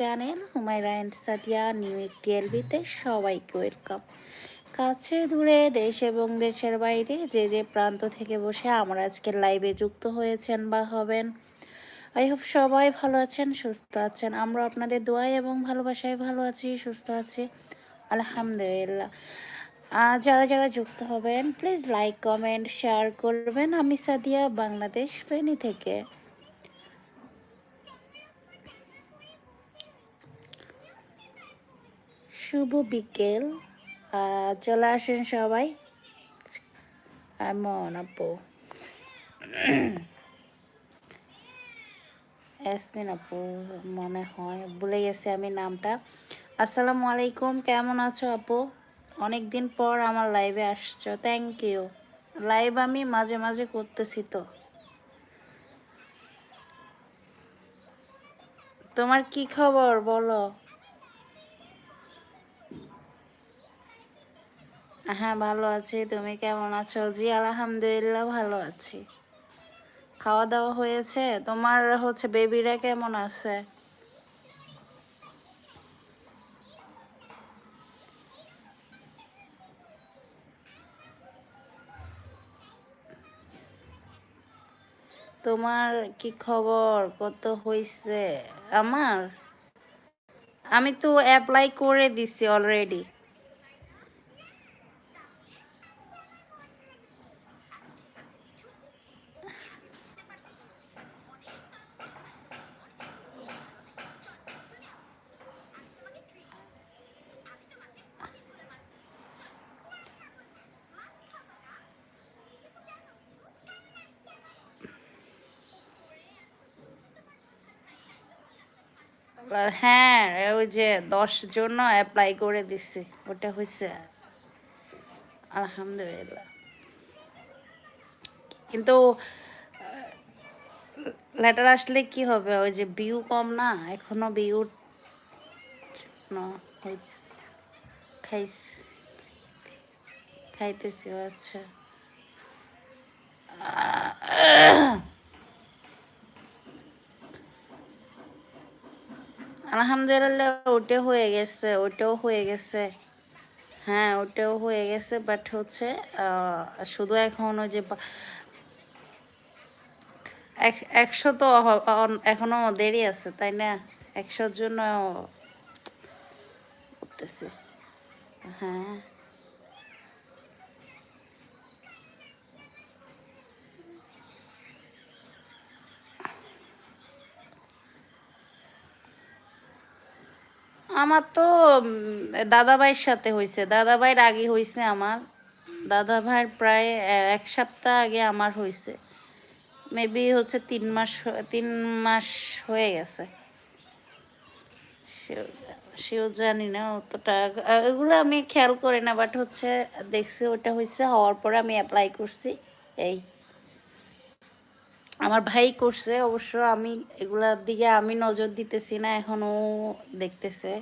Channel Humaira and Sadia, new একটি এলবিতে সবাইকে ওয়েলকাম। কাছে দূরে দেশ এবং দেশের বাইরে যে যে প্রান্ত থেকে বসে আমরা আজকের লাইভে যুক্ত হয়েছেন বা হবেন। আই হোপ সবাই ভালো আছেন, সুস্থ আছেন। আমরা আপনাদের দোয়াই এবং ভালোবাসায় ভালো আছি, সুস্থ আছি। আলহামদুলিল্লাহ। যারা যারা যুক্ত হবেন প্লিজ লাইক কমেন্ট শেয়ার করবেন। আমি সাদিয়া, বাংলাদেশ ফেনী থেকে। শুভ বিকেল। চলে আসেন সবাই। এমন আপু। এসমিন আপু, মনে হয় ভুলে গেছি আমি নামটা। আসসালামু আলাইকুম, কেমন আছো আপু? অনেক দিন পর আমার লাইভে আসছো থ্যাংক ইউ লাইভ আমি মাঝে মাঝে করতেছি তো। তোমার কি খবর, বলো? হ্যাঁ ভালো আছি। তুমি কেমন আছো? জি, আলহামদুলিল্লাহ ভালো আছি। খাওয়া দাওয়া হয়েছে? তোমার হচ্ছে বেবিরা কেমন আছে? তোমার কি খবর? কত হয়েছে আমার? আমি তো অ্যাপ্লাই করে দিছি অলরেডি হ্যাঁ ওই যে দশ জন্য অ্যাপ্লাই করে দিছি, ওটা হয়েছে আলহামদুলিল্লাহ। কিন্তু লেটার আসলে কি হবে? ওই যে বিউ কম না, এখনও বিউ খাইতেছি আচ্ছা। আলহামদুলিল্লাহ ওটা হয়ে গেছে ওটাও হয়ে গেছে। হ্যাঁ ওটাও হয়ে গেছে বাট হচ্ছে শুধু এখন ওই যে এক- একশো তো এখনও দেরি আছে, তাই না? একশোর জন্য করতেছি হ্যাঁ। আমার তো দাদাভাইয়ের সাথে হয়েছে দাদাভাইয়ের আগে হয়েছে আমার। দাদাভাইয়ের প্রায় এক সপ্তাহ আগে আমার হয়েছে মেবি হচ্ছে তিন মাস তিন মাস হয়ে গেছে। সেও জানি না অতটা এগুলো আমি খেয়াল করি না বাট হচ্ছে দেখছি ওটা হয়েছে হওয়ার পরে আমি অ্যাপ্লাই করছি। এই। আমার ভাই করছে, অবশ্য আমি এগুলার দিকে আমি নজর দিতেছি না, এখনও দেখতেছে।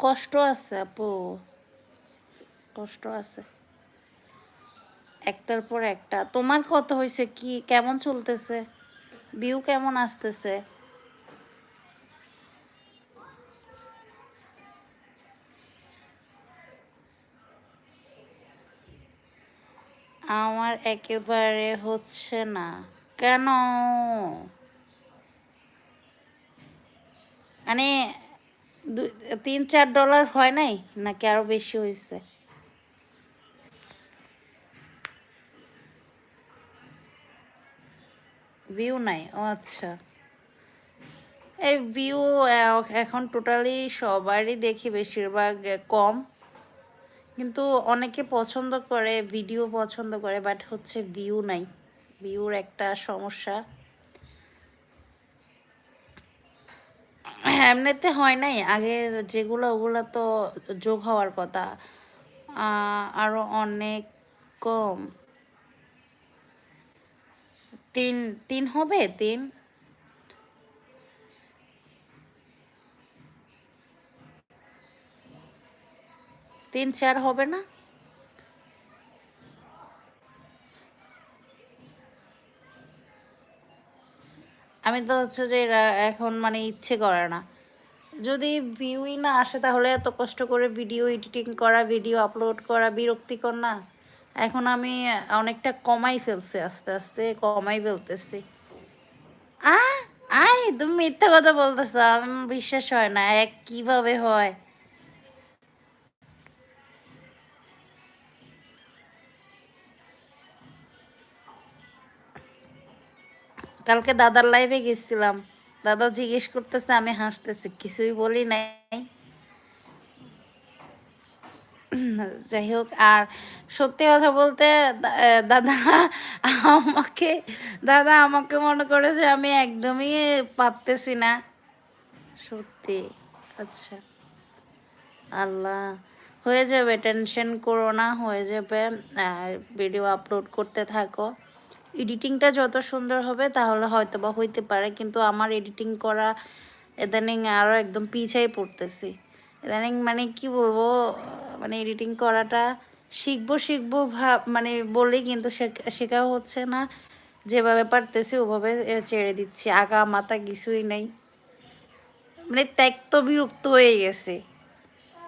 কষ্ট আছে, আপু। কষ্ট আছে। একটার পর একটা। তোমার কত হয়েছে? কি, কেমন চলতেছে? ভিউ কেমন আসতেছে? আমার একেবারে হচ্ছে না। কেন? মানে তিন, চার ডলার হয় নাই? নাকি আরও বেশি হয়েছে ভিউ নাই? ও আচ্ছা। এই ভিউ এখন টোটালি সবারই দেখি বেশিরভাগ কম। কিন্তু অনেকে পছন্দ করে ভিডিও পছন্দ করে বাট হচ্ছে ভিউ নাই। ভিউর একটা সমস্যা। এমনিতে হয় নাই। আগের যেগুলো ওগুলো তো যোগ হওয়ার কথা। আহ, আরও অনেক কম। তিন তিন হবে? তিন? তিন চার হবে না? আমি তো হচ্ছে যে এখন মানে ইচ্ছে করে না। যদি ভিউই না আসে তাহলে এত কষ্ট করে ভিডিও এডিটিং করা ভিডিও আপলোড করা বিরক্তিকর না। এখন আমি অনেকটা কমাই ফেলছি, আস্তে আস্তে কমাই ফেলতেছি। আ আয়, তুমি মিথ্যা কথা বলতেছ আমার বিশ্বাস হয় না, এক কীভাবে হয়? কালকে দাদার লাইভে গেছিলাম। দাদা জিজ্ঞেস করতেছে, আমি হাসতেছি, কিছুই বলি নাই। যাই হোক, আর সত্যি কথা বলতে দাদা আমাকে দাদা আমাকে মনে করে যে আমি একদমই পারতেছি না। সত্যি আচ্ছা। আল্লাহ, হয়ে যাবে টেনশন করো না, হয়ে যাবে। ভিডিও আপলোড করতে থাকো। এডিটিংটা যত সুন্দর হবে তাহলে হয়তো বা হইতে পারে, কিন্তু আমার এডিটিং করা ইদানিং আরও একদম পিছাই পড়তেছি। ইদানিং মানে কি বলব মানে এডিটিং করাটা শিখব শিখব ভাব মানে বলেই কিন্তু শেখ- হচ্ছে না। যেভাবে পারতেছি ওভাবে ছেড়ে দিচ্ছি, আগা মাথা কিছুই নেই। মানে ত্যক্ত বিরক্ত হয়ে গেছে।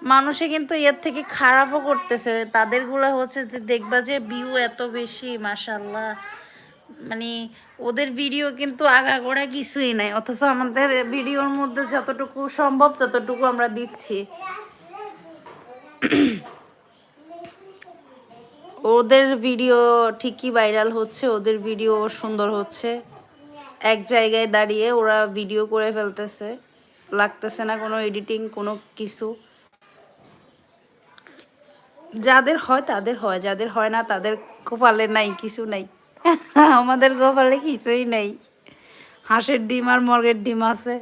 মানুষে কিন্তু এর থেকে খারাপও করতেছে। তাদেরগুলো হচ্ছে যে দেখবা যে ভিউ এত বেশি মাসাল্লাহ মানে ওদের ভিডিও কিন্তু আগাগোড়া কিছুই নাই, অথচ আমাদের ভিডিওর মধ্যে যতটুকু সম্ভব ততটুকু আমরা দিচ্ছি। ওদের ভিডিও ঠিকই ভাইরাল হচ্ছে, ওদের ভিডিও সুন্দর হচ্ছে। এক জায়গায় দাঁড়িয়ে ওরা ভিডিও করে ফেলতেছে, লাগতেছে না কোনো এডিটিং কোনো কিছু। যাদের হয় তাদের হয়, যাদের হয় না তাদের কপালে নাই, কিছু নাই। আমাদের গোপালে কিছুই নেই। হাঁসের ডিম আর মর্গের ডিম আছে।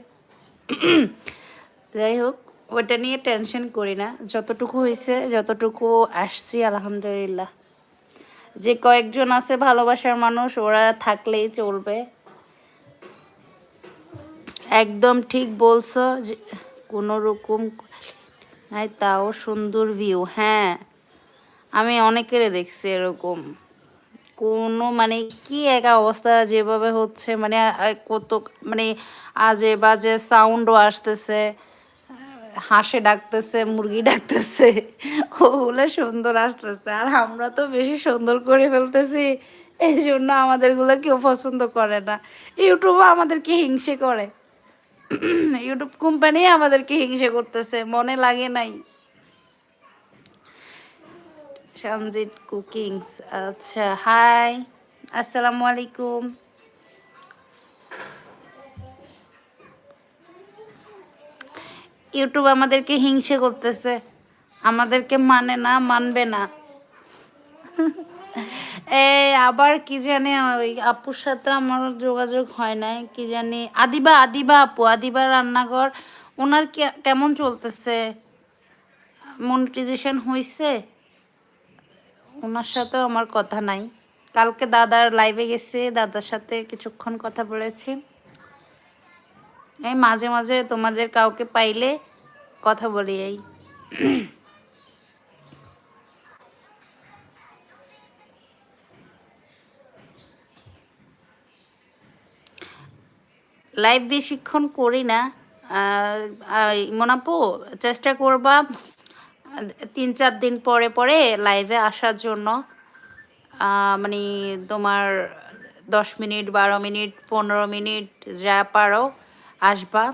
যাই হোক ওটা নিয়ে টেনশন করি না। যতটুকু হয়েছে যতটুকু আসছি, আলহামদুলিল্লাহ। যে কয়েকজন আছে ভালোবাসার মানুষ, ওরা থাকলেই চলবে। একদম ঠিক বলছো যে কোনো রকম তাও সুন্দর ভিউ হ্যাঁ। আমি অনেকেরে দেখছি এরকম। কোনো মানে কি একা অবস্থা যেভাবে হচ্ছে মানে কত মানে আজে বাজে সাউন্ডও আসতেছে, হাঁসে ডাকতেছে, মুরগি ডাকতেছে, ওগুলো সুন্দর আসতেছে। আর আমরা তো বেশি সুন্দর করে ফেলতেছি এই জন্য আমাদেরগুলো কেউ পছন্দ করে না। ইউটিউবে আমাদেরকে হিংসে করে। ইউটিউব কোম্পানি আমাদেরকে হিংসে করতেছে, মনে লাগে নাই। সঞ্জিত কুকিংস আচ্ছা হাই আসসালামু আলাইকুম। ইউটিউব আমাদেরকে হিংসে করতেছে। আমাদেরকে মানে না, মানবে না। এই আবার কি জানি ওই আপুর সাথে আমার যোগাযোগ হয় নাই, কি জানি। আদিবা আদিবা আপু, আদিবা রান্নাঘর ওনার কেমন চলতেছে? মনিটাইজেশন হয়েছে ওনার সাথেও আমার কথা নাই। কালকে দাদার লাইভে গেছে, দাদার সাথে কিছুক্ষণ কথা বলেছি। এই মাঝে মাঝে তোমাদের কাউকে পাইলে কথা বলি এই। লাইভ বেশিক্ষণ করি না। মনাপু, চেষ্টা করবা তিন চার দিন পরে পরে লাইভে আসার জন্য মানে তোমার দশ মিনিট, বারো মিনিট, পনেরো মিনিট যা পারো আসবা।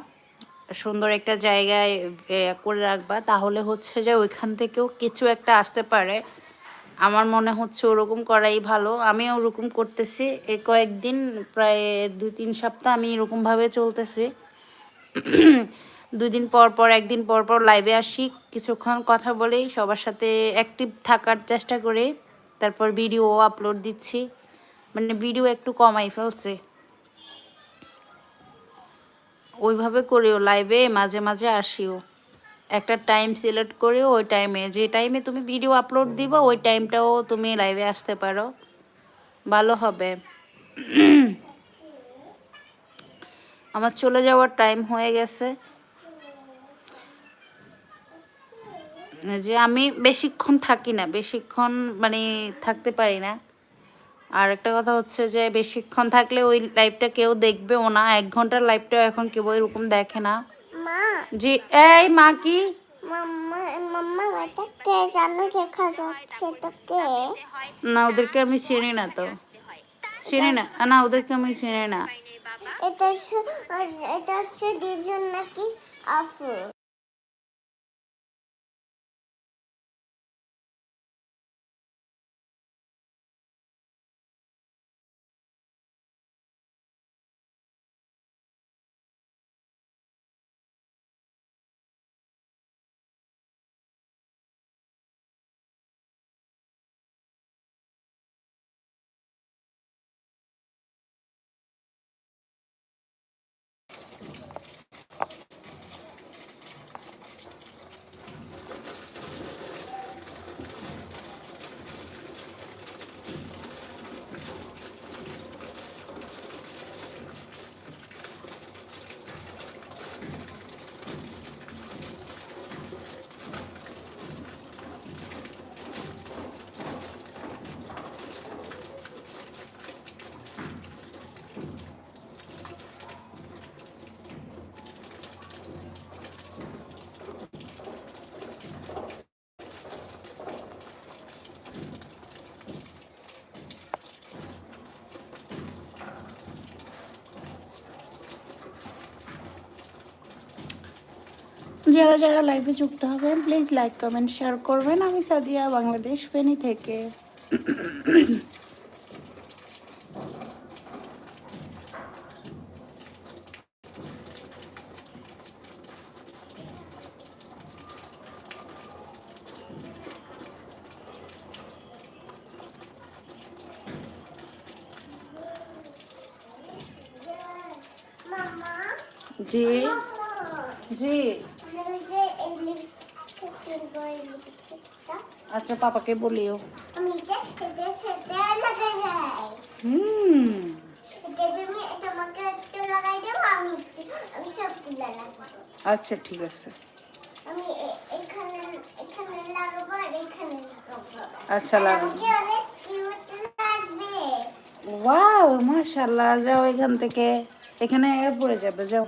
সুন্দর একটা জায়গায় করে রাখবা। তাহলে হচ্ছে যে ওইখান থেকেও কিছু একটা আসতে পারে। আমার মনে হচ্ছে ওরকম করাই ভালো। আমি ওরকম করতেছি। এই কয়েকদিন, প্রায় দুই তিন সপ্তাহ আমি এরকমভাবে চলতেছি। দুই দিন পর পর, একদিন পর পর লাইভে আসি, কিছুক্ষণ কথা বলি, সবার সাথে অ্যাক্টিভ থাকার চেষ্টা করে, তারপর ভিডিও আপলোড দিচ্ছি। মানে ভিডিও একটু কমাই ফেলছে। ওইভাবে করিও লাইভে মাঝে মাঝে আসিও। একটা টাইম সিলেক্ট করে ওই টাইমে যে টাইমে তুমি ভিডিও আপলোড দিবা, ওই টাইমটাও তুমি লাইভে আসতে পারো। ভালো হবে। আমার চলে যাওয়ার টাইম হয়ে গেছে। যে আমি বেশিক্ষণ থাকি না বেশিক্ষণ মানে থাকতে পারি না। আর একটা কথা হচ্ছে যে বেশিক্ষণ থাকলে ওই লাইভটা কেউ দেখবেও না এক ঘণ্টার লাইভটাও এখন কেউ এরকম দেখে না। জি এই মা কি? না ওদেরকে আমি চিনি না তো। চিনি না? না ওদেরকে আমি চিনি না। এটা হচ্ছে নাকি আফু। যারা যারা লাইভে যুক্ত হবেন প্লিজ লাইক কমেন্ট শেয়ার করবেন। আমি সাদিয়া, বাংলাদেশ ফেনী থেকে। জি। জি। আমি পাপাকে বলিও। আচ্ছা ঠিক আছে। আচ্ছা লাগবে। ওয়াও মাশাআল্লাহ যাও এখান থেকে। এখানে পড়ে যাবে যাও।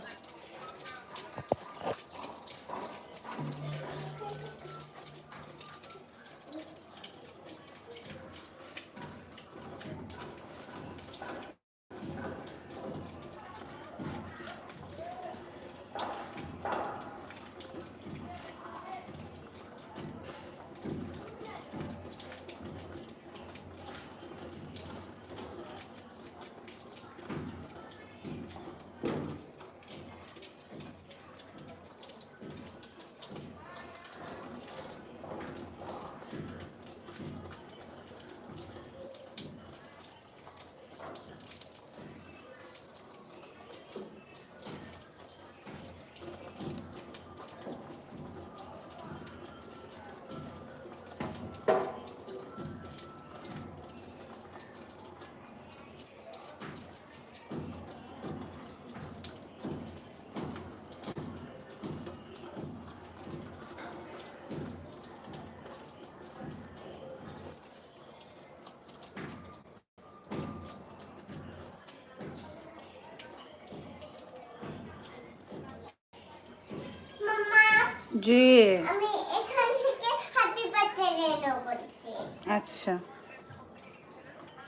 জি। আমি এখান থেকে হ্যাপি বার্থডে বলছি। আচ্ছা।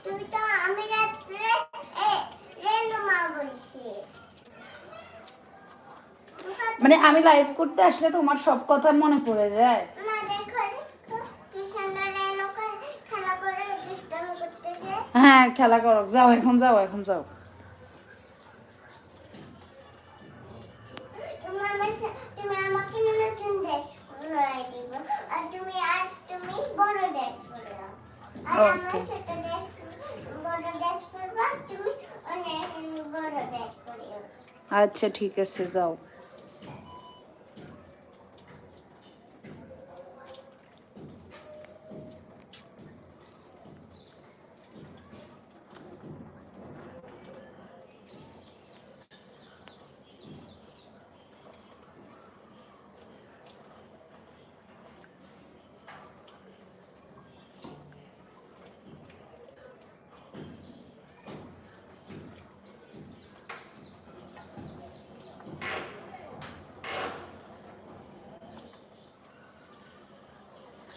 তুই তো আমি রাত্রে মা বলছি। মানে আমি লাইভ করতে আসলে তোমার সব কথা মনে পড়ে যায়। দেখো হ্যাঁ খেলা করো। যাও এখন যাও এখন যাও। তুমি আমার সা- তুমি আমাকে নতুন ড্রেস পরাই দিব আর তুমি আর তুমি বড় ড্রেস পরে দাও আর আমার Okay. ছোট ড্রেস বড় ড্রেস পরবা তুমি অনেক বড় ড্রেস পরিও আচ্ছা ঠিক আছে যাও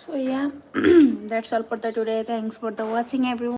So yeah, that's all for the today. Thanks for the watching everyone.